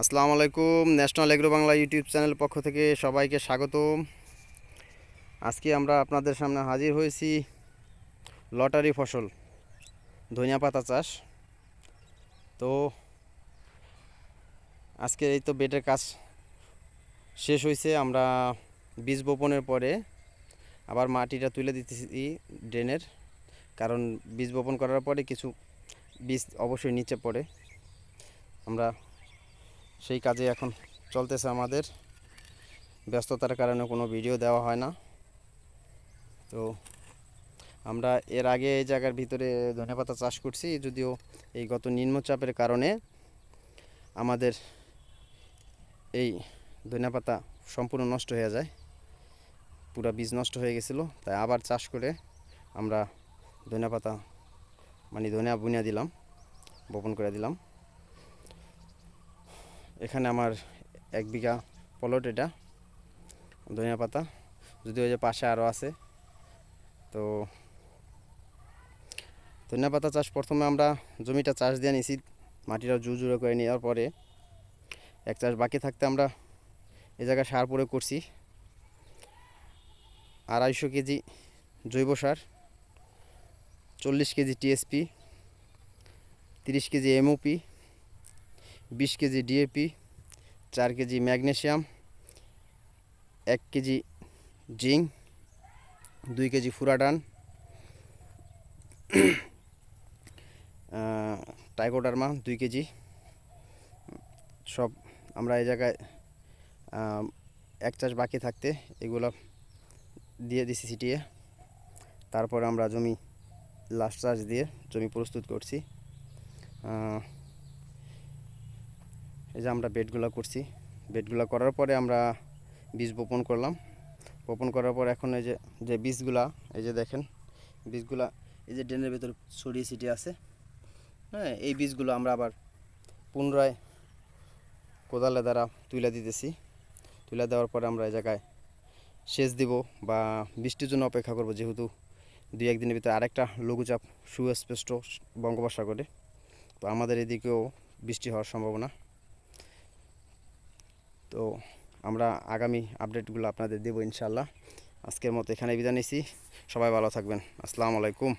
আসসালামু আলাইকুম, national agro Bangla YouTube channel পক্ষ থেকে সবাইকে স্বাগতম। আজকে আমরা আপনাদের সামনে হাজির হয়েছি লটারি ফসল, ধনিয়া পাতা চাষ। তো আজকে এই তো বেটের কাজ শেষ হয়েছে, আমরা বীজ বপনের পরে আবার মাটিটা তুলে দিতেছি ড্রেনের, কারণ বীজ বপন করার পরে কিছু বীজ অবশ্যই নিচে পড়ে। আমরা সেই কাজে এখন চলতেছে আমাদের। ব্যস্ততার কারণে কোনো ভিডিও দেওয়া হয় না। তো আমরা এর আগে এই জায়গার ভিতরে ধনেপাতা চাষ করছি, যদিও এই গত নিম্নচাপের কারণে আমাদের এই ধনেপাতা সম্পূর্ণ নষ্ট হয়ে যায়। পুরা বীজ নষ্ট হয়ে গেছিল, তাই আবার চাষ করে আমরা ধনেপাতা মানে ধনিয়া বুনিয়া দিলাম, বপন করে দিলাম। এখানে আমার এক বিঘা পলট এটা, ধনিয়া পাতা। যদি ওই যে পাশে আরও আছে। তো ধনিয়া পাতা চাষ প্রথমে আমরা জমিটা চাষ দিয়ে নিছি মাটিটা জুজুড়ে করে নেওয়ার পরে। এক চাষ বাকি থাকতে আমরা এই জায়গায় সার প্রয়োগ করছি। আড়াইশো কেজি জৈব সার, চল্লিশ কেজি টিএসপি, তিরিশ কেজি এমওপি, বিশ কেজি ডিএপি চার কেজি ম্যাগনেশিয়াম, এক কেজি জিঙ্ক দুই কেজি ফুরাডান টাইকোডার্মা, দুই কেজি। সব আমরা এই জায়গায় এক চাষ বাকি থাকতে এগুলো দিয়ে দিছি ছিটিয়ে। তারপর আমরা জমি লাস্ট চাষ দিয়ে জমি প্রস্তুত করছি। এই যে আমরা বেডগুলো করছি। বেডগুলো করার পরে আমরা বীজ বপন করলাম। বপন করার পর এখন এই যে যে বীজগুলা, এই যে দেখেন, বীজগুলা এই যে ড্রেনের ভেতর ছড়িয়ে ছিটিয়ে আছে। হ্যাঁ এই বীজগুলো আমরা আবার পুনরায় কোদালে দ্বারা তুলে দিতেছি। তুলে দেওয়ার পরে আমরা এই জায়গায় সেচ দিব বা বৃষ্টির জন্য অপেক্ষা করব, যেহেতু দুই একদিনের ভিতরে আরেকটা লঘুচাপ সুস্পষ্ট বঙ্গোপসাগরে। তো আমাদের এদিকেও বৃষ্টি হওয়ার সম্ভাবনা। তো আমরা আগামী আপডেটগুলো আপনাদের দেবো ইনশাল্লাহ আজকের মতো এখানে বিদায় নিছি। সবাই ভালো থাকবেন। আসসালামু আলাইকুম।